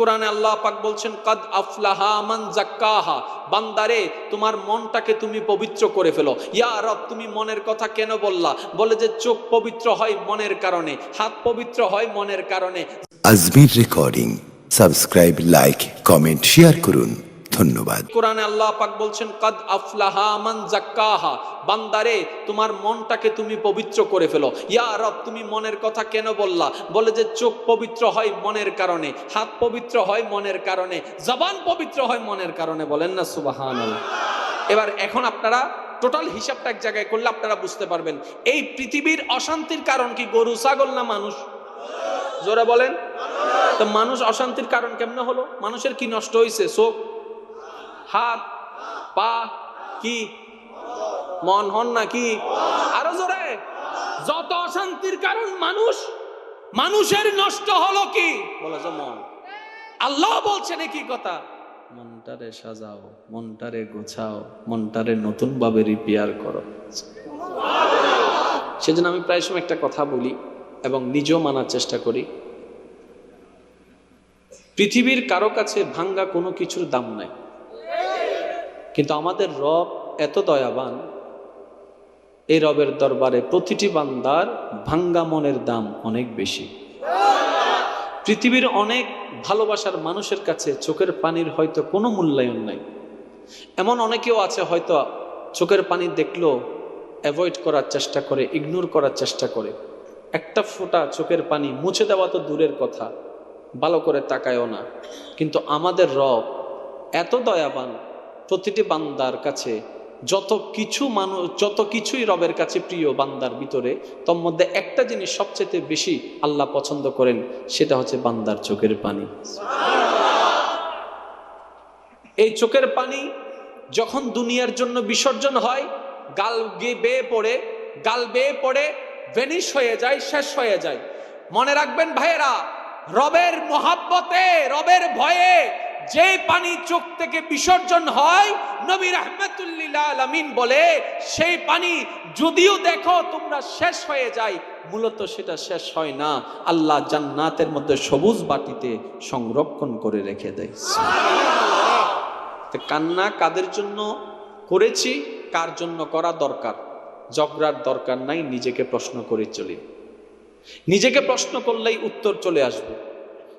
কোরআনে আল্লাহ পাক বলছেন, কাদ আফলাহা মান জাক্কাহা বান্দারে, তোমার মনটাকে তুমি পবিত্র করে ফেলো। ইয়া রব, তুমি মনের কথা কেন বললা? বলে যে, চোখ পবিত্র হয় মনের কারণে, হাত পবিত্র হয় মনের কারণে। Ajmer recording, subscribe, like, comment, share করুন। ধন্যবাদ। কোরআনে আল্লাহ পাক বলছেন, কাদ আফলাহা জাক্কাহা বান্দারে, তোমার মনটাকে তুমি পবিত্র করে ফেলো। ইয়া রব, তুমি মনের কথা কেন বললা? বলে যে, চোখ পবিত্র হয় মনের কারণে, হাত পবিত্র হয় মনের কারণে, জবান পবিত্র হয় মনের কারণে। বলেন না এবার এখন আপনারা টোটাল হিসাবটা এক জায়গায় করলে আপনারা বুঝতে পারবেন, এই পৃথিবীর অশান্তির কারণ কি, গরু, ছাগল না মানুষ? জোরে বলেন। তো মানুষ অশান্তির কারণ কেমনে হলো? মানুষের কি নষ্ট হয়েছে চোখ হাত, পা কি? মন হন নাকি আরও জোরে। যত অশান্তির কারণ মানুষ, মানুষের নষ্ট হলো কি? বলে মন। আল্লাহ বলছেন কি কথা? মনটারে সাজাও, মনটারে গোছাও, মনটারে নতুন ভাবে রিপেয়ার করো। সেজন্য আমি প্রায় সময় একটা কথা বলি এবং নিজেও মানার চেষ্টা করি। পৃথিবীর কারও কাছে ভাঙ্গা কোনো কিছুর দাম নাই। কিন্তু আমাদের রব এত দয়াবান, এই রবের দরবারে প্রতিটি বান্দার ভাঙ্গা মনের দাম অনেক বেশি। পৃথিবীর অনেক ভালোবাসার মানুষের কাছে চোখের পানির হয়তো কোনো মূল্যায়ন নাই। এমন অনেকেও আছে হয়তো চোখের পানি দেখলেও অ্যাভয়েড করার চেষ্টা করে ইগনোর করার চেষ্টা করে। একটা ফোঁটা চোখের পানি মুছে দেওয়া তো দূরের কথা, ভালো করে তাকায়ও না। কিন্তু আমাদের রব এত দয়াবান প্রতিটি বান্দার কাছে যত কিছু মানুষ যত কিছুই রবের কাছে প্রিয় বান্দার ভিতরে, তোর মধ্যে একটা জিনিস সবচেয়ে বেশি আল্লাহ পছন্দ করেন, সেটা হচ্ছে বান্দার চোখের পানি। এই চোখের পানি যখন দুনিয়ার জন্য বিসর্জন হয়, গাল গে বেয়ে পড়ে, গাল বেয়ে পড়ে ভেনিশ হয়ে যায়, শেষ হয়ে যায়। মনে রাখবেন ভাইয়েরা, রবের মোহাব্বতে, রবের ভয়ে যে পানি চোখ থেকে বিসর্জন হয়, নবী রহমতুল্লিল্লাহ আলমিন বলে, সেই পানি যদিও দেখো তোমরা শেষ হয়ে যায়, মূলত সেটা শেষ হয় না। আল্লাহ জান্নাতের মধ্যে সবুজ বাটিতে সংরক্ষণ করে রেখে দেয়। কান্না কাদের জন্য? করেছি, কার জন্য করা দরকার? ঝগড়ার দরকার নাই, নিজেকে প্রশ্ন করে চলি। নিজেকে প্রশ্ন করলেই উত্তর চলে আসবে।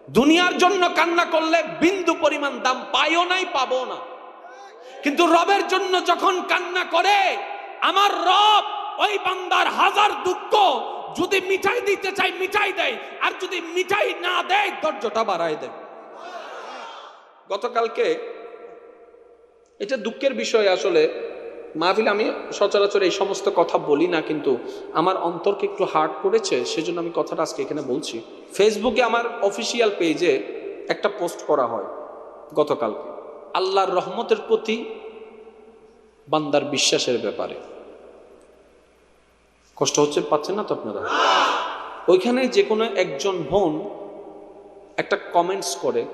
দুনিয়ার জন্য কান্না করলে বিন্দু পরিমাণ দাম পাইও নাই, পাবো না। কিন্তু রবের জন্য যখন কান্না করে, আমার রব ওই বান্দার হাজার দুঃখ যদি মিঠাই দিতে চাই মিঠাই দেয়। আর যদি মিঠাই না দেয়, ধৈর্যটা বাড়ায় দেয়। গতকালকে এটা দুঃখের বিষয় আসলে মাহফিল আমি সচরাচর এই সমস্ত কথা বলি না, কিন্তু আমার অন্তরকে একটু হার্ট করেছে, সেজন্য আমি কথাটা আজকে এখানে বলছি। ফেসবুকে আমার অফিসিয়াল পেজে একটা পোস্ট করা হয় গতকালকে। আল্লাহর রহমতের প্রতি বান্দার বিশ্বাসের ব্যাপারে। কষ্ট হচ্ছে, পাচ্ছেন না তো আপনারা? ওইখানে যে কোনো একজন বোন একটা কমেন্টস করে।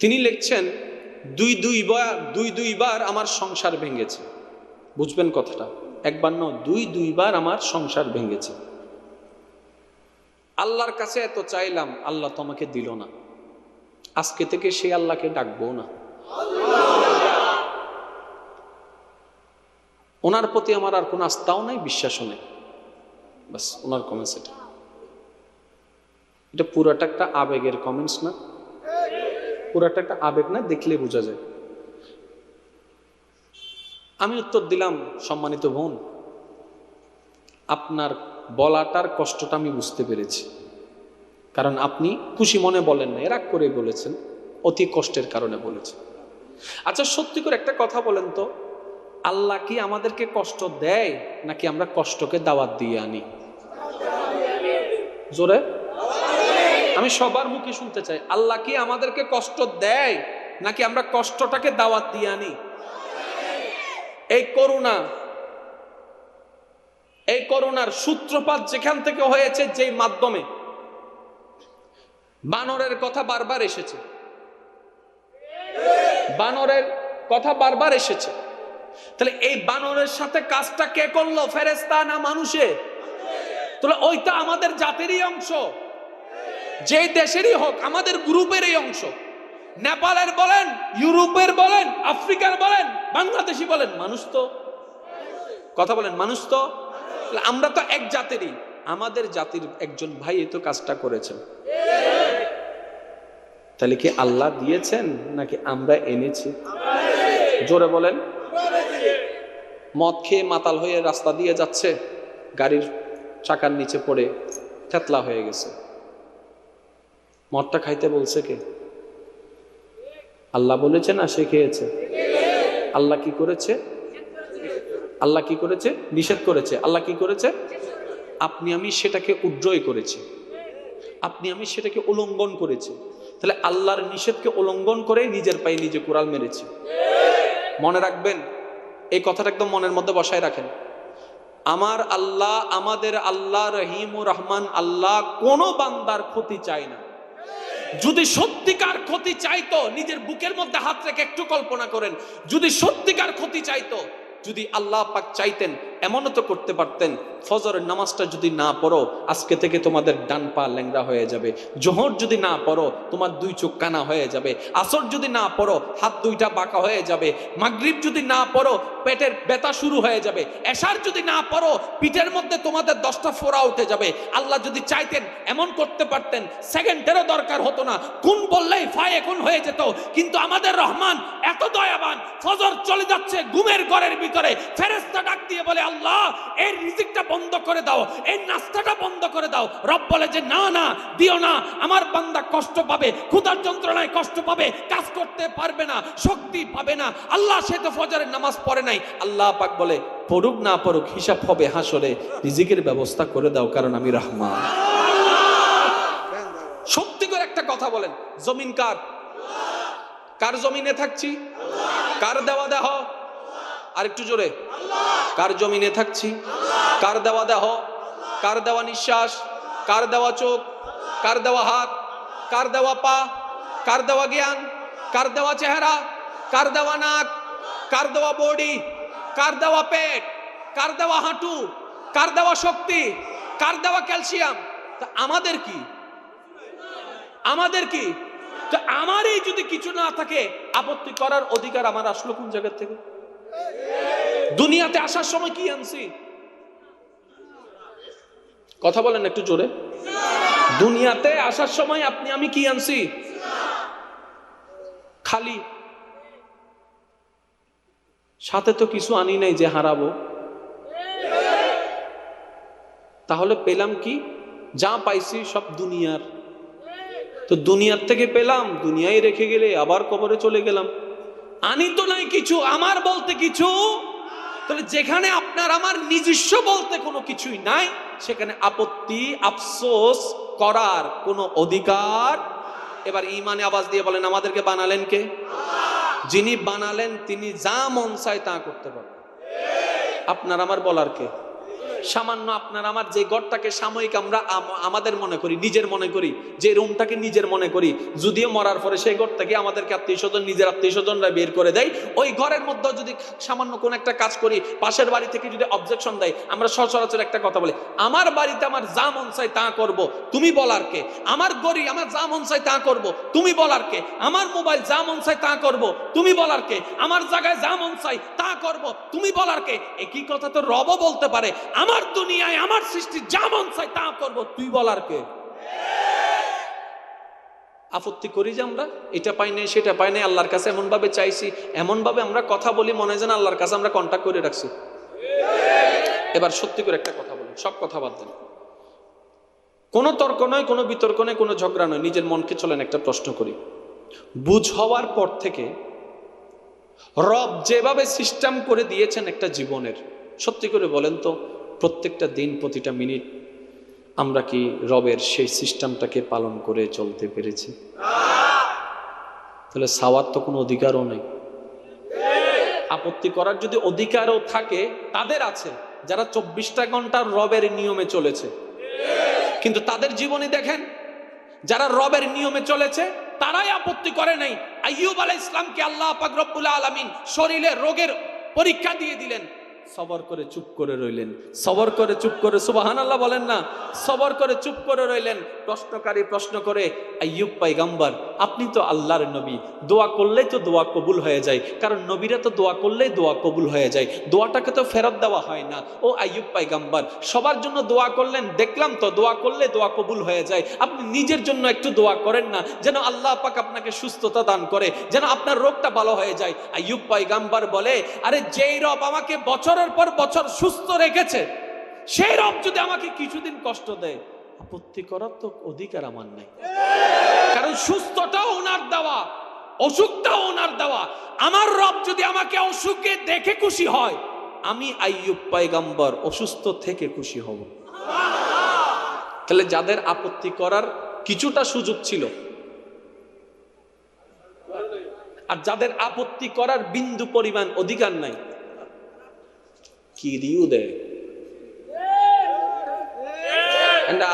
তিনি লিখছেন দুই দুইবার দুই দুইবার আমার সংসার ভেঙেছে। বুঝবেন কথাটা? একবার নয়, দুই দুইবার আমার সংসার ভেঙেছে। আল্লাহর কাছে এত চাইলাম, আল্লাহ তোমাকে দিল না। আজকে থেকে সে আল্লাহকে ডাকবো না। ওনার প্রতি আমার আর কোনো আস্থাও নাই, বিশ্বাসও নেই। বাস, ওনার কমেন্টস এটা। এটা পুরাটা একটা আবেগের কমেন্টস না? পুরাটা একটা আবেগ না দেখলে বোঝা যায়। আমি উত্তর দিলাম, সম্মানিত বোন, আপনার বলাটার কষ্টটা আমি বুঝতে পেরেছি। কারণ আপনি খুশি মনে বলেন না রাগ করে বলেছেন, অতি কষ্টের কারণে বলেছেন। আচ্ছা সত্যি করে একটা কথা বলেন তো, আল্লাহ কি আমাদেরকে কষ্ট দেয়, নাকি আমরা কষ্টকে দাওয়াত দিয়ে আনি? জোরে? আমি সবার মুখে শুনতে চাই। আল্লাহ কি আমাদেরকে কষ্ট দেয়, নাকি আমরা কষ্টটাকে দাওয়াত দিয়ে আনি? এই করুণা, এই করুণার সূত্রপাত যেখান থেকে হয়েছে যেই মাধ্যমে। বানরের কথা বারবার এসেছে। বানরের কথা বারবার এসেছে। তাহলে এই বানরের সাথে কাজটা কে করল ফেরেস্তা না মানুষে তাহলে ওইটা আমাদের জাতিরই অংশ। যে দেশেরই হোক, আমাদের গ্রুপের এই অংশ। নেপালের বলেন, ইউরোপের বলেন, আফ্রিকার বলেন, বাংলাদেশি বলেন, মানুষ তো। কথা বলেন, মানুষ তো? আমরা তো এক জাতেরই। আমাদের জাতির একজন ভাই তো কাজটা করেছেন। তাহলে কি আল্লাহ দিয়েছেন, নাকি আমরা এনেছি? জোরে বলেন। মদ খেয়ে মাতাল হয়ে রাস্তা দিয়ে যাচ্ছে, গাড়ির চাকার নিচে পড়ে থেতলা হয়ে গেছে। মদটা খাইতে বলছে কে? আল্লাহ বলেছে না? সে খেয়েছে। আল্লাহ কি করেছে? আল্লাহ কি করেছে? নিষেধ করেছে। আল্লাহ কি করেছে? আপনি আমি সেটাকে উড্রয় করেছি। আপনি আমি সেটাকে উল্লঙ্ঘন করেছি। তাহলে আল্লাহর নিষেধকে উল্লঙ্ঘন করে নিজের পায়ে নিজে কোরাল মেরেছি। মনে রাখবেন, এই কথাটা একদম মনের মধ্যে বসায় রাখেন। আমার আল্লাহ, আমাদের আল্লাহ রহিম ও রহমান আল্লাহ কোনো বান্দার ক্ষতি চায় না। যদি সত্যিকার ক্ষতি চাইতো, নিজের বুকের মধ্যে হাত রেখে একটু কল্পনা করেন, যদি সত্যিকার ক্ষতি চাইতো, যদি আল্লাহ পাক চাইতেন এমনও তো করতে পারতেন, ফজরের নামাজটা যদি না পড়ো, আজকে থেকে তোমাদের ডান পা ল্যাংরা হয়ে যাবে। জোহর যদি না পড়ো, তোমার দুই চোখ কানা হয়ে যাবে। আসর যদি না পড়ো, হাত দুইটা বাঁকা হয়ে যাবে। মাগরিব যদি না পড়ো, পেটের ব্যথা শুরু হয়ে যাবে। এশার যদি না পড়ো, পিঠের মধ্যে তোমাদের দশটা ফোড়া উঠে যাবে। আল্লাহ যদি চাইতেন এমন করতে পারতেন, সেকেন্ডেরও দরকার হতো না। কোন বললেই ফায় এখন হয়ে যেত। কিন্তু আমাদের রহমান এত দয়াবান, ফজর চলে যাচ্ছে ঘুমের ঘরের ভিতরে। ফেরেস্তা ডাক দিয়ে বলে আল্লাহ এই রিজিকটা বন্ধ করে দাও এই নাস্তাটা বন্ধ করে দাও। রব বলে যে, না না, দিও না, আমার বান্দা কষ্ট পাবে, ক্ষুধার যন্ত্রণায় কষ্ট পাবে, কাজ করতে পারবে না, শক্তি পাবে না, আল্লাহ সে তো ফজরের নামাজ পড়ে নাই। আল্লাহ পাক বলে, পড়ুক না পড়ুক, হিসাব হবে হাসরে, রিজিকের ব্যবস্থা করে দাও, কারণ আমি রহমান। সত্যি করে একটা কথা বলেন, জমিন কার? কার জমিনে থাকছি? কার দেওয়া দেহ? আর একটু জোরে কার জমিনে থাকছি কার দেওয়া দেহ কার দেওয়া নিঃশ্বাস কার দেওয়া চোখ কার দেওয়া হাত কার দেওয়া পা কার দেওয়া জ্ঞান কার দেওয়া চেহারা কার দেওয়া নাক কার দেওয়া বডি কার দেওয়া পেট কার দেওয়া হাঁটু কার দেওয়া শক্তি কার দেওয়া ক্যালসিয়াম তা আমাদের কি আমাদের কি তো আমারই যদি কিছু না থাকে আপত্তি করার অধিকার আমার আসলো কোন জায়গা থেকে দুনিয়াতে আসার সময় কি আনছি? কথা বলেন একটু জোরে। দুনিয়াতে আসার সময় আপনি, আমি কি আনছি? খালি। সাথে তো কিছু আনি নাই যে হারাবো। তাহলে পেলাম কি? যা পাইছি সব দুনিয়ার। তো দুনিয়ার থেকে পেলাম, দুনিয়ায় রেখে গেলে আবার কবরে চলে গেলাম। আনি তো নাই কিছু, আমার বলতে কিছু? তাহলে যেখানে আপনার আমার নিজস্ব বলতে কোনো কিছুই নাই, সেখানে আপত্তি, আফসোস করার কোনো অধিকার এবার ইমানে আওয়াজ দিয়ে বলেন, আমাদেরকে বানালেন কে? যিনি বানালেন, তিনি যা মন চায় তা করতে পারবেন। আপনার আমার বলার কে? সামান্য আপনার আমার যে ঘরটাকে সাময়িক আমরা আমাদের মনে করি, নিজের মনে করি, যে রুমটাকে নিজের মনে করি, যদিও মরার পরে সেই ঘরটাকে আমাদেরকে আত্মীয় স্বজন, নিজের আত্মীয় স্বজনরা বের করে দেয়। ওই ঘরের মধ্যে যদি সামান্য কোন একটা কাজ করি, পাশের বাড়ি থেকে যদি অবজেকশন দেয়, আমরা সচরাচর একটা কথা বলি, আমার বাড়িতে আমার যা মন চাই তা করব, তুমি বলার কে? আমার গড়ি আমার যা মন চাই তা করব, তুমি বলার কে? আমার মোবাইল যা মন চাই তা করব, তুমি বলার কে? আমার জায়গায় যা মন চাই তা করব, তুমি বলার কে? একই কথা তো রব বলতে পারে। আমার দুনিয়ায় আমার সৃষ্টি যা মন চাই তা করব। তুই বলার কে? আপত্তি করি যে আমরা? এটা পাই নাই, সেটা পাই নাই, আল্লাহর কাছে এমন ভাবে চাইছি এমন ভাবে আমরা কথা বলি, মনে যেন আল্লাহর কাছে আমরা কন্ট্যাক্ট করে রাখছি। এবার সত্যি করে একটা কথা বলি, সব কথা বাদ দেন। কোনো তর্ক নয়, কোনো বিতর্ক নয়, কোনো ঝগড়া নয়, নিজের মনকে চলেন একটা প্রশ্ন করি। বুঝ হওয়ার পর থেকে রব যেভাবে সিস্টেম করে দিয়েছেন একটা জীবনের, সত্যি করে বলেন তো প্রত্যেকটা দিন, প্রতিটা মিনিট আমরা কি রবের সেই সিস্টেমটাকে পালন করে চলতে পেরেছি? তাহলে সাওয়ার তো কোনো অধিকারও নেই। আপত্তি করার যদি অধিকারও থাকে, তাদের আছে, যারা চব্বিশটা ঘণ্টার রবের নিয়মে চলেছে। কিন্তু তাদের জীবনী দেখেন, যারা রবের নিয়মে চলেছে, তারাই আপত্তি করে নাই। আইয়ুব আলাহ ইসলামকে আল্লাহ পাক আলমিন শরীরে রোগের পরীক্ষা দিয়ে দিলেন। সবর করে চুপ করে রইলেন। সবর করে চুপ করে সুবাহান বলেন না, সবর করে চুপ করে রইলেন। প্রশ্নকারী প্রশ্ন করে, আইয়ুব পাইগাম্বার আপনি তো আল্লাহর নবী। দোয়া করলেই তো দোয়া কবুল হয়ে যায়। কারণ নবীরা তো দোয়া করলেই দোয়া কবুল হয়ে যায়। দোয়াটাকে তো ফেরত দেওয়া হয় না। ও আইয়ুব পাইগাম্বার সবার জন্য দোয়া করলেন, দেখলাম তো দোয়া করলে দোয়া কবুল হয়ে যায়। আপনি নিজের জন্য একটু দোয়া করেন না, যেন আল্লাহ পাক আপনাকে সুস্থতা দান করে, যেন আপনার রোগটা ভালো হয়ে যায়। আইয়ুব পাইগাম্বার বলে, আরে যেই রব আমাকে বছরের পর বছর সুস্থ রেখেছে, সেই রব যদি আমাকে কিছুদিন কষ্ট দেয়, আপত্তি করার তো অধিকার আমার নাই। কারণ সুস্থটাও ওনার দেওয়া অসুখটাও ওনার দেওয়া। আমার রব যদি আমাকে অসুখে দেখে খুশি হয় আমি আইয়ুব পাইগাম্বর অসুস্থ থেকে খুশি হব। তাহলে যাদের আপত্তি করার কিছুটা সুযোগ ছিল আর যাদের আপত্তি করার বিন্দু পরিমাণ অধিকার নাই কি দিও দেয়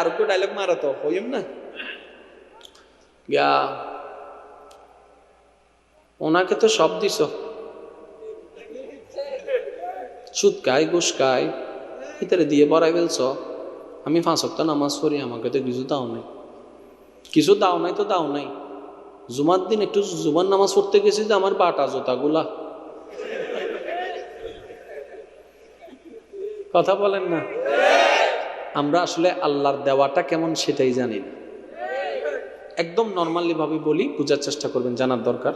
আর কো ডায়লগ মারা তো হইম না? গিয়া ওনাকে তো সব দিছ। সুদ খাই ভিতরে দিয়ে বড়াই ফেলছ। আমি পাঁচ সপ্তাহ নামাজ পড়ি, আমাকে তো কিছু দাও নাই। কিছু দাও নাই তো দাও নাই। জুমার দিন একটু জুমার নামাজ পড়তে গেছি যে আমার বাটা জোতাগুলা। কথা বলেন না? আমরা আসলে আল্লাহর দেওয়াটা কেমন সেটাই জানি না। একদম নর্মালি ভাবে বলি, বোঝার চেষ্টা করবেন, জানার দরকার।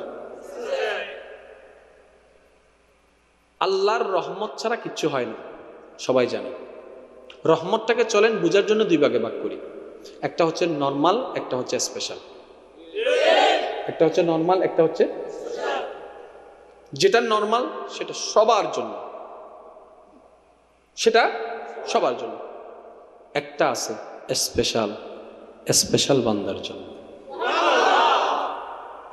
আল্লাহর রহমত ছাড়া কিচ্ছু হয় না, সবাই জানে। রহমতটাকে চলেন, বুঝার জন্য দুই ভাগে ভাগ করি। একটা হচ্ছে নর্মাল একটা হচ্ছে স্পেশাল একটা হচ্ছে নর্মাল একটা হচ্ছে যেটা নর্মাল সেটা সবার জন্য। সেটা সবার জন্য। একটা আছে স্পেশাল স্পেশাল বান্দার জন্য।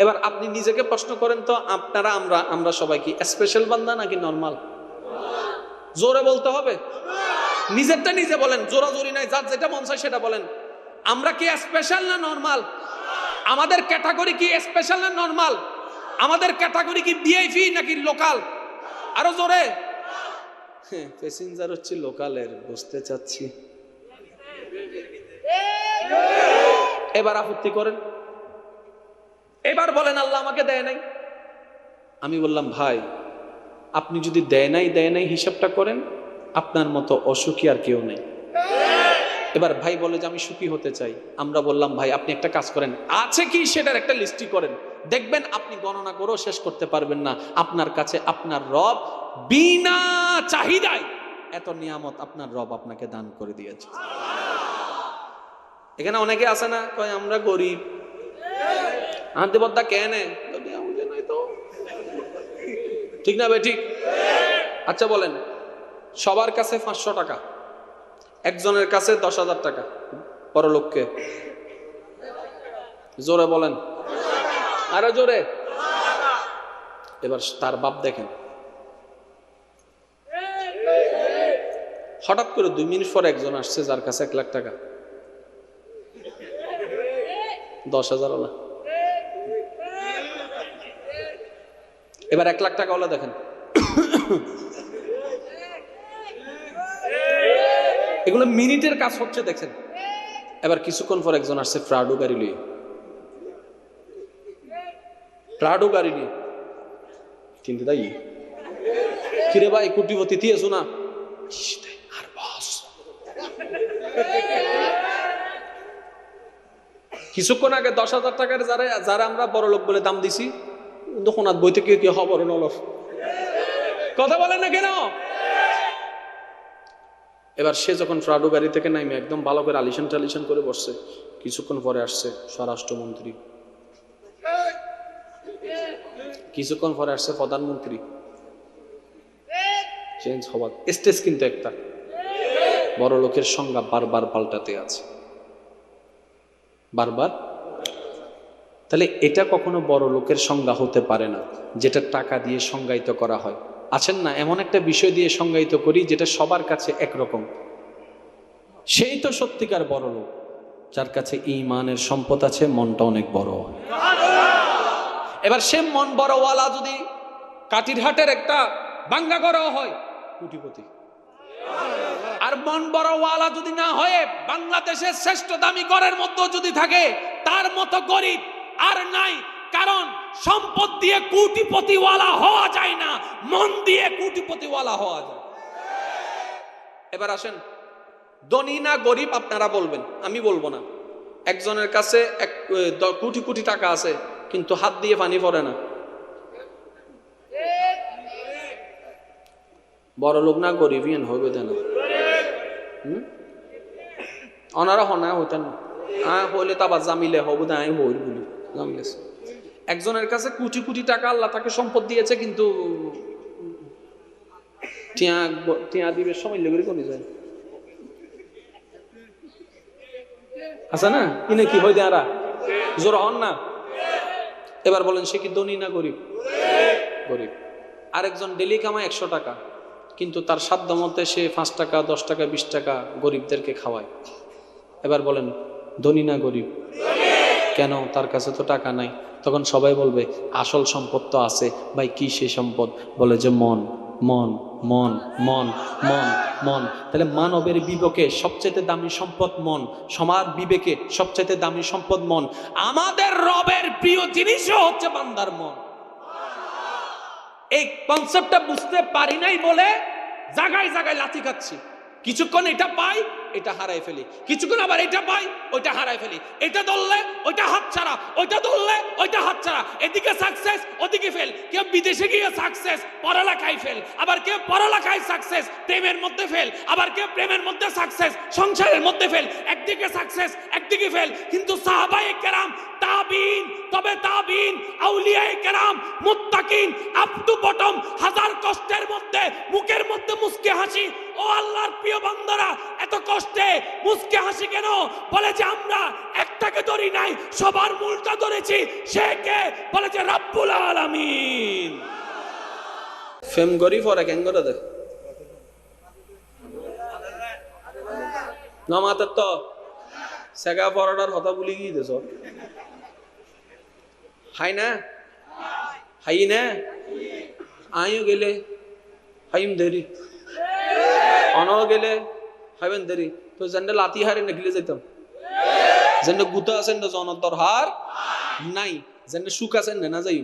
এবার আপনি নিজেকে প্রশ্ন করেন তো, আপনারা, আমরা আমরা সবাই কি স্পেশাল বান্দা নাকি নর্মাল জোরে বলতে হবে? নিজেরটা নিজে বলেন, জোরাজোরি নাই, যার যেটা মন চায় সেটা বলেন। আমরা কি স্পেশাল না নর্মাল আমাদের ক্যাটাগরি কি স্পেশাল না নর্মাল আমাদের ক্যাটাগরি কি ভিআইপি নাকি লোকাল আরও জোরে। প্যাসেঞ্জার হচ্ছে লোকালের বুঝতে চাচ্ছি। এবার আপত্তি করেন। এবার বলেন আল্লাহ আমাকে দেয় নাই। আমি বললাম, ভাই, আপনি যদি দেয় নাই দেয় নাই হিসাবটা করেন, আপনার মতো অসুখী আর কেউ নেই। এবার ভাই বলে যে, আমি সুখী হতে চাই। আমরা বললাম, ভাই, আপনি একটা কাজ করেন। আছে কি সেটার একটা লিস্টি করেন। দেখবেন আপনি গণনা করেও শেষ করতে পারবেন না। আপনার কাছে আপনার রব বিনা চাহিদায় এত নিয়ামত আপনার রব আপনাকে দান করে দিয়েছে। এখানে অনেকে আছে না, কয়, আমরা গরিব। বদ্দা কেন ঠিক না ভাই ঠিক? আচ্ছা বলেন, সবার কাছে পাঁচশো টাকা, একজনের কাছে দশ হাজার টাকা, পরলোককে। জোরে বলেন। আরও জোরে। এবার তার বাপ দেখেন। হঠাৎ করে দুই মিনিট পর একজন আসছে, যার কাছে এক লাখ টাকা। দশ হাজার ওলা এবার এক লাখ টাকা ওলা দেখেন। এগুলো মিনিটের কাজ হচ্ছে, দেখেন। এবার কিছুক্ষণ পর একজন আসছে ফ্রাডো গাড়ি নিয়ে। প্রাডো গাড়ি নিয়ে। কিন্তু তাই কিরে ভাই, কুটিপতি দিয়েছ না। কিছুক্ষণ আগে দশ হাজার টাকার যারা যারা আমরা বড় লোক বলে দাম দিছি আর বই থেকে কি খবর নলস কথা বলেন না কেন? এবার সে যখন ফ্রাডো গাড়ি থেকে নামে, একদম ভালো করে আলিশান টালিশান করে বসছে। কিছুক্ষণ পরে আসছে স্বরাষ্ট্রমন্ত্রী। কিছুক্ষণ পরে আসছে প্রধানমন্ত্রী। চেঞ্জ হওয়ার স্টেজ কিন্তু একটা। বড় লোকের সংজ্ঞা বারবার পাল্টাতে আছে। বারবার তাহলে এটা কখনো বড় লোকের সংজ্ঞা হতে পারে না, যেটা টাকা দিয়ে সংজ্ঞায়িত করা হয়। আছেন না? এমন একটা বিষয় দিয়ে সংজ্ঞায়িত করি যেটা সবার কাছে একরকম। সেই তো সত্যিকার বড় লোক, যার কাছে ইমানের সম্পদ আছে, মনটা অনেক বড়। এবার সে মন বড়ওয়ালা যদি কাটিরহাটের একটা বাঙ্গা করা হয়, কোটিপতি। আর মন বড় ওয়ালা যদি না হয়ে বাংলাদেশের শ্রেষ্ঠ দামি গড়ের মধ্যে যদি থাকে, তার মতো গরিব আর নাই, কারণ সম্পদ দিয়ে কোটিপতিওয়ালা হওয়া যায় না, মন দিয়ে কোটিপতিওয়ালা হওয়া যায়। এবার আসেন, ধনী না গরিব আপনারা বলবেন, আমি বলব না। একজনের কাছে এক কোটি কোটি টাকা আছে, কিন্তু হাত দিয়ে পানি পড়ে না। বড় লোক না গরিব হবে দেন। হুম? অনারা হনা হইতেন না। হইলে তো আবার জামিলে হব না আমি হইল একজনের কাছে কোটি কোটি টাকা আল্লাহ তাকে সম্পদ দিয়েছে, কিন্তু দিবে সময় লেগে যায় আছে না? ইনে কি হয় জোর হন না? এবার বলেন, সে কি ধনী না গরিব? গরিব। আরেকজন ডেলি কামায় একশো টাকা, কিন্তু তার সাধ্য মতে সে পাঁচ টাকা, দশ টাকা, বিশ টাকা গরিবদেরকে খাওয়ায়। এবার বলেন, ধনী না গরিব? কেন? তার কাছে তো টাকা নাই। তখন সবাই বলবে, আসল সম্পদ তো আছে। ভাই, কি সে সম্পদ? বলে যে, মন মন মন মন মন মন। তাহলে মানবের বিবেকে সবচেয়ে দামি সম্পদ মন। সমাজ বিবেকে সবচেয়ে দামি সম্পদ মন। আমাদের রবের প্রিয় জিনিসও হচ্ছে বান্দার মন। এই কনসেপ্টটা বুঝতে পারি নাই বলে জায়গায় জায়গায় লাথি খাচ্ছি। কিছুক্ষণ এটা পাই এটা হারাই ফেলি। কিছুক্ষণ আবার এটা পাই, ওইটা হারাই ফেলি। এটা ধরলে ওইটা হাত ছাড়া, ওইটা ধরলে ওইটা হাত ছাড়া। এদিকে সাকসেস ওদিকে ফেল কেউ বিদেশে গিয়ে সাকসেস পড়ালেখায় ফেল আবার কেউ পড়ালেখায় সাকসেস প্রেমের মধ্যে ফেল আবার কেউ প্রেমের মধ্যে সাকসেস সংসারের মধ্যে ফেল একদিকে সাকসেস একদিকে ফেল কিন্তু সাহাবাই কেরাম, তাবিন, তবে তাবিন, আউলিয়ায়ে কেরাম, মুত্তাকিন আপ টু বটম, হাজার কষ্টের মধ্যে, মুখের মধ্যে মুস্কে হাসি। ও আল্লাহর প্রিয় বান্দারা এত কষ্টে মুস্কে হাসি কেন? বলে যে আমরা একটাকে ধরি নাই, সবার মূলটা ধরেছি সে কে? বলে যে রাব্বুল আলামিন। ফেম গরি ফরে কেন করে দেখ নমাতের তো। সেগা পরোটার কথা বলি গিয়ে দেশ হাই না? হাই না? আইও গেলে। হাইম দেরি। অন গেলে। হাইবেন দেরি তো যেন লাতি হারে নেগলে যেতাম যেন গুতা আছেন না জনতর হার নাই যেন সুখ আছেন না না যাই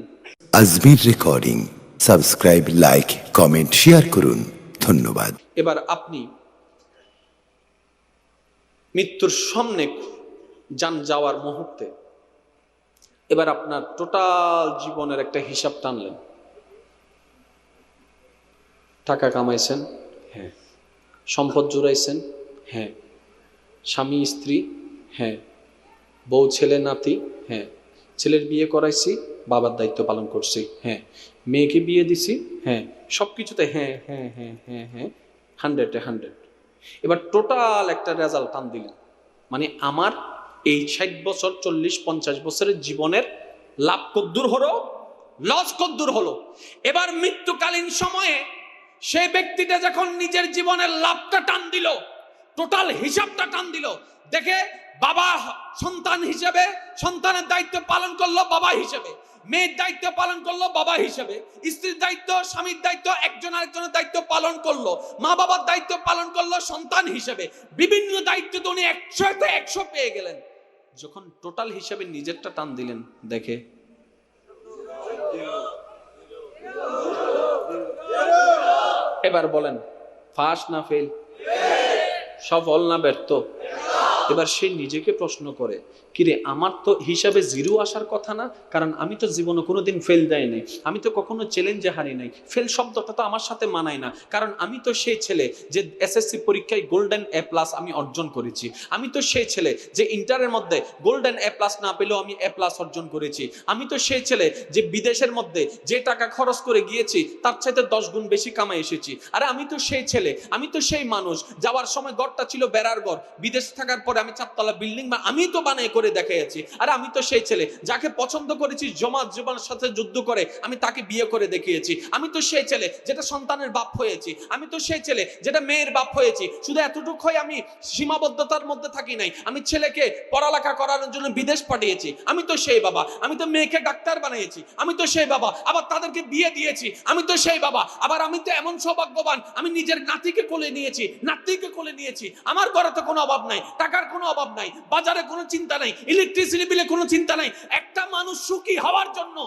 Ajmer recording subscribe like comment share করুন। ধন্যবাদ। এবার আপনি মৃত্যুর সামনে যান যাওয়ার মুহূর্তে এবার আপনার টোটাল জীবনের একটা হিসাব টানলেন। টাকা কামাইছেন? হ্যাঁ। সম্পদ জুড়াইছেন? হ্যাঁ। স্বামী, স্ত্রী? হ্যাঁ। বউ, ছেলে, নাতি? হ্যাঁ। ছেলের বিয়ে করাইছি, বাবার দায়িত্ব পালন করছি? হ্যাঁ। মেয়েকে বিয়ে দিছি? হ্যাঁ। সব কিছুতে হ্যাঁ হ্যাঁ হ্যাঁ হ্যাঁ। হ্যাঁ হান্ড্রেডে হান্ড্রেড এবার টোটাল একটা রেজাল্ট টান দিলেন। মানে আমার এই ষাট বছর, চল্লিশ, পঞ্চাশ বছরের জীবনের লাভ কদ্দূর হলো লস কদ্দূর হলো। এবার মৃত্যুকালীন সময়ে সেই ব্যক্তিটা যখন নিজের জীবনের লাভটা টান দিল টোটাল হিসাবটা টান দিল, দেখে বাবা সন্তান হিসেবে সন্তানের দায়িত্ব পালন করল বাবা হিসেবে, মেয়ের দায়িত্ব পালন করল বাবা হিসেবে, স্ত্রীর দায়িত্ব, স্বামীর দায়িত্ব, একজন আরেকজনের দায়িত্ব পালন করল মা বাবার দায়িত্ব পালন করল সন্তান হিসেবে, বিভিন্ন দায়িত্ব তো উনি একশোতে একশো পেয়ে গেলেন। যখন টোটাল হিসেবে নিজেরটা টান দিলেন, দেখে এবার বলেন ফাঁস না ফেল? সফল না ব্যর্থ? এবার সে নিজেকে প্রশ্ন করে, কিরে, আমার তো হিসাবে জিরো আসার কথা না? কারণ আমি তো জীবনে কোনোদিন ফেল দেয় নাই। আমি তো কখনো চ্যালেঞ্জে হারি নাই। ফেল শব্দটা তো আমার সাথে মানায় না। কারণ আমি তো সেই ছেলে যে এসএসসি পরীক্ষায় গোল্ডেন এ প্লাস আমি অর্জন করেছি। আমি তো সেই ছেলে যে ইন্টারের মধ্যে গোল্ডেন এ প্লাস না পেলেও আমি এ প্লাস অর্জন করেছি। আমি তো সেই ছেলে যে বিদেশের মধ্যে যে টাকা খরচ করে গিয়েছি, তার চাইতে দশ গুণ বেশি কামাই এসেছি। আরে, আমি তো সেই ছেলে, আমি তো সেই মানুষ। যাওয়ার সময় ঘরটা ছিল বেড়ার ঘর। বিদেশ থাকার পর পরে আমি চারতলা বিল্ডিং বা আমি তো বানিয়ে করে দেখিয়েছি আর আমি তো সেই ছেলে, যাকে পছন্দ করেছি জমাত জমার সাথে যুদ্ধ করে আমি তাকে বিয়ে করে দেখিয়েছি। আমি তো সেই ছেলে, যেটা সন্তানের বাপ হয়েছি। আমি তো সেই ছেলে, যেটা মেয়ের বাপ হয়েছি। শুধু এতটুকু হয় আমি সীমাবদ্ধতার মধ্যে থাকি নাই। আমি ছেলেকে পড়ালেখা করার জন্য বিদেশ পাঠিয়েছি। আমি তো সেই বাবা। আমি তো মেয়েকে ডাক্তার বানিয়েছি। আমি তো সেই বাবা। আবার তাদেরকে বিয়ে দিয়েছি। আমি তো সেই বাবা। আবার আমি তো এমন সৌভাগ্যবান, আমি নিজের নাতিকে কোলে নিয়েছি। নাতিকে কোলে নিয়েছি। আমার ঘরে তো কোনো অভাব নাই। টাকার কোনো অভাব নাই, বাজারে কোনো চিন্তা নাই ইলেকট্রিসিটি বিলে কোনো চিন্তা নাই। একটা মানুষ সুখী হওয়ার জন্য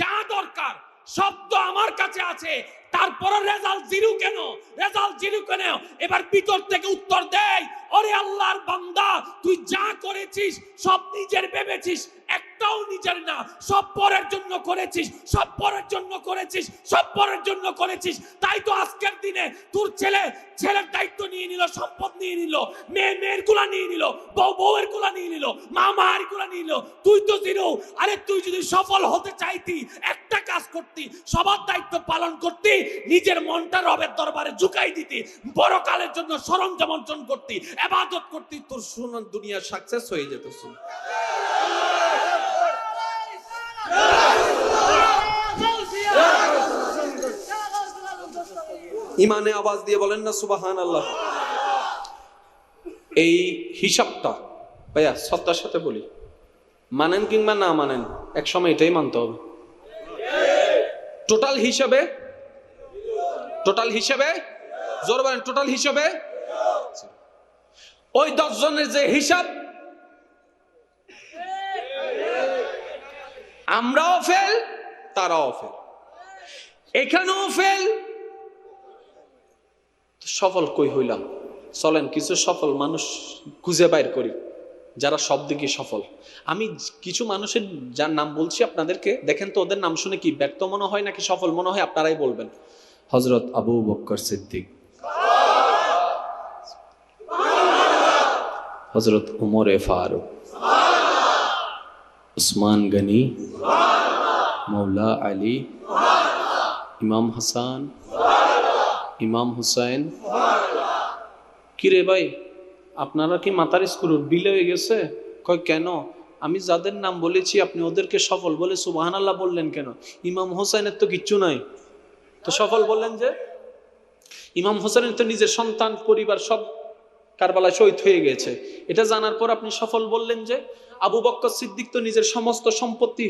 যা দরকার, সব তো আমার কাছে আছে তারপরে রেজাল্ট জিরো কেন? রেজাল্ট জিরো কেন? এবার ভিতর থেকে উত্তর দেয়, ওরে আল্লাহর বান্দা, তুই যা করেছিস, সব নিজের ভেবেছিস একটাও নিজের না। সব পরের জন্য করেছিস, সব পরের জন্য করেছিস, সব পরের জন্য করেছিস। তাই তো আজকের দিনে তোর ছেলে, ছেলের দায়িত্ব নিয়ে নিল, সম্পদ নিয়ে নিল, মেয়ে, মেয়েরগুলা নিয়ে নিল, বউ, বউয়েরগুলা নিয়ে নিল মা মায়েরগুলা নিয়ে নিল। তুই তো জিরো। আরে তুই যদি সফল হতে চাইতি, একটা কাজ করতি, সবার দায়িত্ব পালন করতি, নিজের মনটা রবের দরবারে ঝুঁকাই দিতি, বড় কালের জন্য সরঞ্জাম অর্জন করতি, এবাদত করতি, তোর সুনাম দুনিয়া সাকসেস হয়ে যেত ইমানে আওয়াজ দিয়ে বলেন না সুবাহান আল্লাহ এই হিসাবটা, ভাইয়া, সত্তার সাথে বলি। মানেন কিংবা না মানেন, এক সময় এটাই মানতে হবে। টোটাল হিসাবে টোটাল হিসাবে, জোর বলেন, টোটাল হিসাবে, ওই দশ জনের যে হিসাব, আমরাও ফেল, তারাও ফেল। এখানেও ফেল সফল কই হইলাম? চলেন, কিছু সফল মানুষ খুঁজে বাইর করি, যারা সব দিকে সফল। আমি কিছু মানুষের যার নাম বলছি আপনাদেরকে, দেখেন তো ওদের নাম শুনে কি ব্যক্ত মনে হয় নাকি সফল মনে হয় আপনারাই বলবেন। হজরত আবু বক্কর সিদ্দিক। হজরত উমর ফারুক। উসমান গনি। মৌলা আলী। ইমাম হাসান। ইমাম হুসাইন? কিরে ভাই, আপনারা কি মাতার স্কুল বিলে হয়ে গেছে? কয়, কেন? আমি যাদের নাম বলেছি, আপনি ওদেরকে সফল বলে সুবাহান আল্লাহ বললেন কেন? ইমাম হোসেনের তো কিচ্ছু নাই। তো সফল বললেন যে, ইমাম হোসেনের তো নিজের সন্তান, পরিবার সব কারবালায় শহীদ হয়ে গেছে। এটা জানার পর আপনি সফল বললেন যে, আবু বক্কর সিদ্দিক তো নিজের সমস্ত সম্পত্তি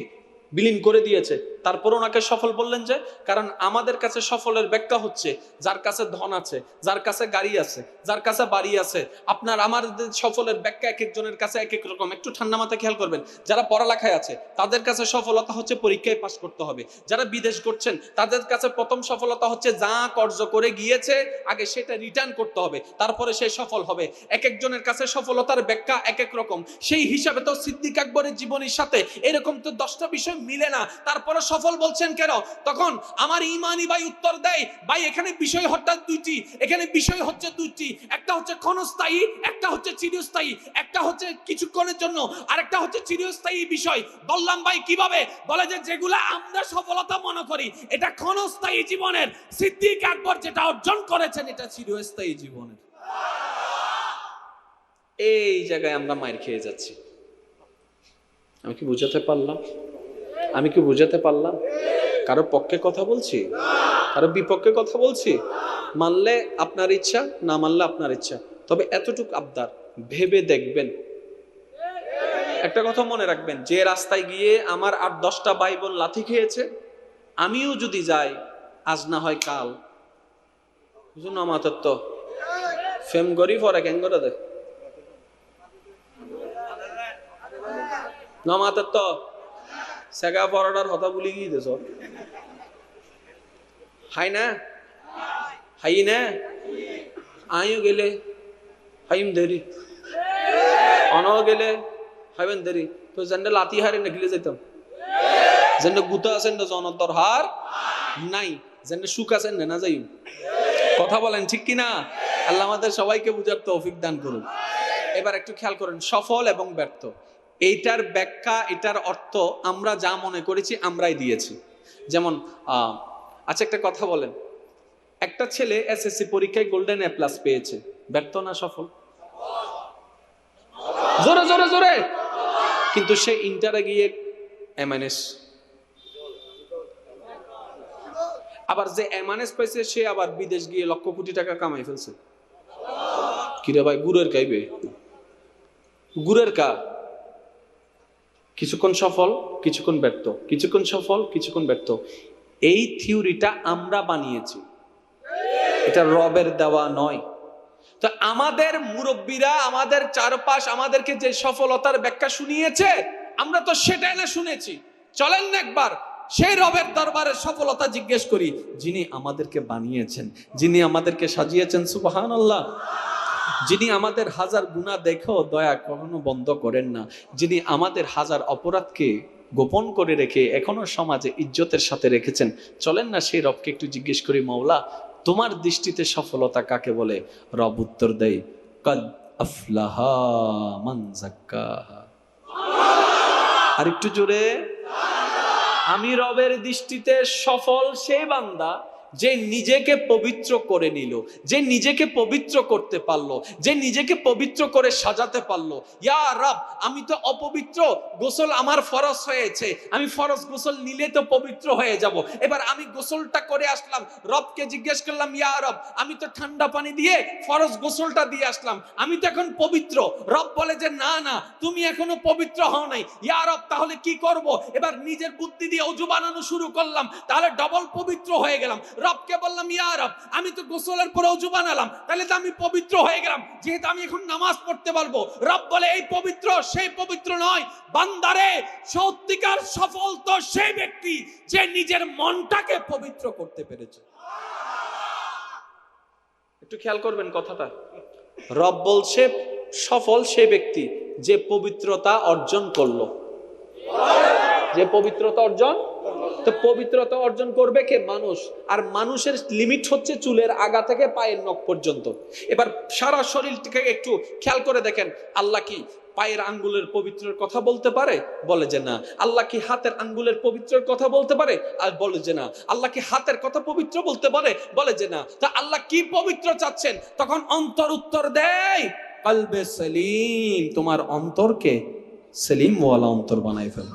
বিলীন করে দিয়েছে। তারপর ওনাকে সফল বললেন যে, কারণ আমাদের কাছে সফলের ব্যাখ্যা হচ্ছে, যার কাছে ধন আছে, যার কাছে গাড়ি আছে, যার কাছে বাড়ি আছে, আপনার আমার সফলের ব্যাখ্যা এক একজনের কাছে এক এক রকম। একটু ঠান্ডা মাথায় খেয়াল করবেন, যারা পড়ালেখায় আছে, তাদের কাছে সফলতা হচ্ছে পরীক্ষায় পাশ করতে হবে। যারা বিদেশ করছেন, তাদের কাছে প্রথম সফলতা হচ্ছে যা কর্জ করে গিয়েছে, আগে সেটা রিটার্ন করতে হবে, তারপরে সে সফল হবে। এক একজনের কাছে সফলতার ব্যাখ্যা এক এক রকম। সেই হিসাবে তো সিদ্দিক আকবরের জীবনীর সাথে এরকম তো দশটা বিষয় মিলে না। তারপরে সফল বলছেন কেন? তখন আমার ইমানি ভাই উত্তর দেয়, ভাই, এখানে বিষয় হঠাৎ দুইটি। এখানে বিষয় হচ্ছে দুইটি। একটা হচ্ছে ক্ষণস্থায়ী, একটা হচ্ছে চিরস্থায়ী। একটা হচ্ছে কিছুক্ষণের জন্য। আরেকটা হচ্ছে চিরস্থায়ী বিষয়। বললাম, ভাই, কীভাবে? বলে যে, যেগুলা আমরা সফলতা মনে করি, এটা ক্ষণস্থায়ী জীবনের সিদ্দিক আকবর যেটা অর্জন করেছেন, এটা চিরস্থায়ী জীবনের। এই জায়গায় আমরা মার খেয়ে যাচ্ছি। আমি কি বুঝাতে পারলাম? আমি কি বুঝাতে পারলাম? কারও পক্ষে কথা বলছি? কারও বিপক্ষে কথা বলছি? মানলে আপনার ইচ্ছা, না মানলে আপনার ইচ্ছা। তবে এতটুক আবদার, ভেবে দেখবেন। একটা কথা মনে রাখবেন, যে রাস্তায় গিয়ে আমার আট দশটা ভাই বোন লাথি খেয়েছে, আমিও যদি যাই, আজ না হয় কাল। বুঝুন আমাদের তো ফেম গরিব ওরা কেন করে দেয় নমাতের তো সেগা পরোটার কথা বলি গিয়ে দেছ হাই না? হাই না? আইও গেলে? হাইম দেরি অন গেলে? হাইবেন দেরি তো যেন লাতি হারে নেগলে যেতাম যেন গুতা আছেন না জনতর হার নাই। যেন সুখ আছেন না যাই কথা বলেন, ঠিক কি না? আল্লাহ আমাদের সবাইকে বুঝার তৌফিক দান করুন। এবার একটু খেয়াল করেন, সফল এবং ব্যর্থ। এইটার ব্যাখ্যা, এটার অর্থ আমরা যা মনে করেছি, আমরাই দিয়েছি। যেমন আচ্ছা একটা কথা বলেন। একটা ছেলে এসএসসি পরীক্ষায় গোল্ডেন এ প্লাস পেয়েছে। ব্যর্থ না সফল? জোরে জোরে জোরে! কিন্তু সে ইন্টারে গিয়ে এমএনএস আবার যে এমএনএস পাইছে, সে আবার বিদেশ গিয়ে লক্ষ কোটি টাকা কামাই ফেলছে। কিরে ভাই, গুড়ের খাইবে গুড়ের কা কিছুক্ষণ সফল, কিছুক্ষণ ব্যর্থ। কিছুক্ষণ সফল, কিছুক্ষণ ব্যর্থ। এই থিওরিটা আমরা বানিয়েছি। এটা রবের দেওয়া নয়। তো আমাদের মুরব্বীরা, আমাদের চারপাশ, আমাদেরকে যে সফলতার ব্যাখ্যা শুনিয়েছে, আমরা তো সেটাই না শুনেছি। চলেন না একবার, সেই রবের দরবারে সফলতা জিজ্ঞেস করি, যিনি আমাদেরকে বানিয়েছেন, যিনি আমাদেরকে সাজিয়েছেন সুবাহান আল্লাহ যিনি আমাদের হাজার গুণা দেখেও দয়া কখনো বন্ধ করেন না। যিনি আমাদের হাজার অপরাধকে গোপন করে রেখে এখনও সমাজে ইজ্জতের সাথে রেখেছেন, চলেন না সেই রবকে একটু জিজ্ঞেস করি মৌলা তোমার দৃষ্টিতে সফলতা কাকে বলে? রব উত্তর দেয়, কদ আফলাহা মান আর একটু জোরে, আমি রবের দৃষ্টিতে সফল সে বান্দা যে নিজেকে পবিত্র করে নিল, যে নিজেকে পবিত্র করতে পারল, যে নিজেকে পবিত্র করে সাজাতে পারল। ইয়া রব, আমি তো অপবিত্র, গোসল আমার ফরজ হয়েছে, আমি ফরজ গোসল নিলে তো পবিত্র হয়ে যাব। এবার আমি গোসলটা করে আসলাম, রবকে জিজ্ঞেস করলাম, ইয়া রব, আমি তো ঠান্ডা পানি দিয়ে ফরজ গোসলটা দিয়ে আসলাম, আমি তো এখন পবিত্র। রব বলে যে, না না, তুমি এখনও পবিত্র হও নাই। ইয়া রব, তাহলে কি করব? এবার নিজের বুদ্ধি দিয়ে অজু বানানো শুরু করলাম, তাহলে ডবল পবিত্র হয়ে গেলাম। রবকে বললাম ইয়া রব আমি তো গোসলের পরে অজু বানালাম তাহলে তো আমি পবিত্র হয়ে গেলাম। যেহেতু আমি এখন নামাজ পড়তে পারব। রব বলে এই পবিত্র সেই পবিত্র নয়। বান্দারে সত্যিকার সফল তো সেই ব্যক্তি যে নিজের মনটাকে পবিত্র করতে পেরেছে। একটু খেয়াল করবেন কথাটা। রব বলছে সফল সে ব্যক্তি যে পবিত্রতা অর্জন করল। যে পবিত্রতা অর্জন তো পবিত্রতা অর্জন করবে কে? মানুষ। আর মানুষের লিমিট হচ্ছে চুলের আগা থেকে পায়ের নখ পর্যন্ত। এবার সারা শরীরটাকে একটু খেয়াল করে দেখেন, আল্লাহ কি পায়ের আঙ্গুলের পবিত্রের কথা বলতে পারে? বলে যে না। আল্লাহ কি হাতের আঙ্গুলের পবিত্রের কথা বলতে পারে? আর বলে যে না। আল্লাহ কি হাতের কথা পবিত্র বলতে পারে? বলে যে না। তা আল্লাহ কি পবিত্র চাচ্ছেন? তখন অন্তর উত্তর দেয়, কালবে সেলিম, তোমার অন্তরকে সেলিম ওয়ালা অন্তর বানাই ফেলো।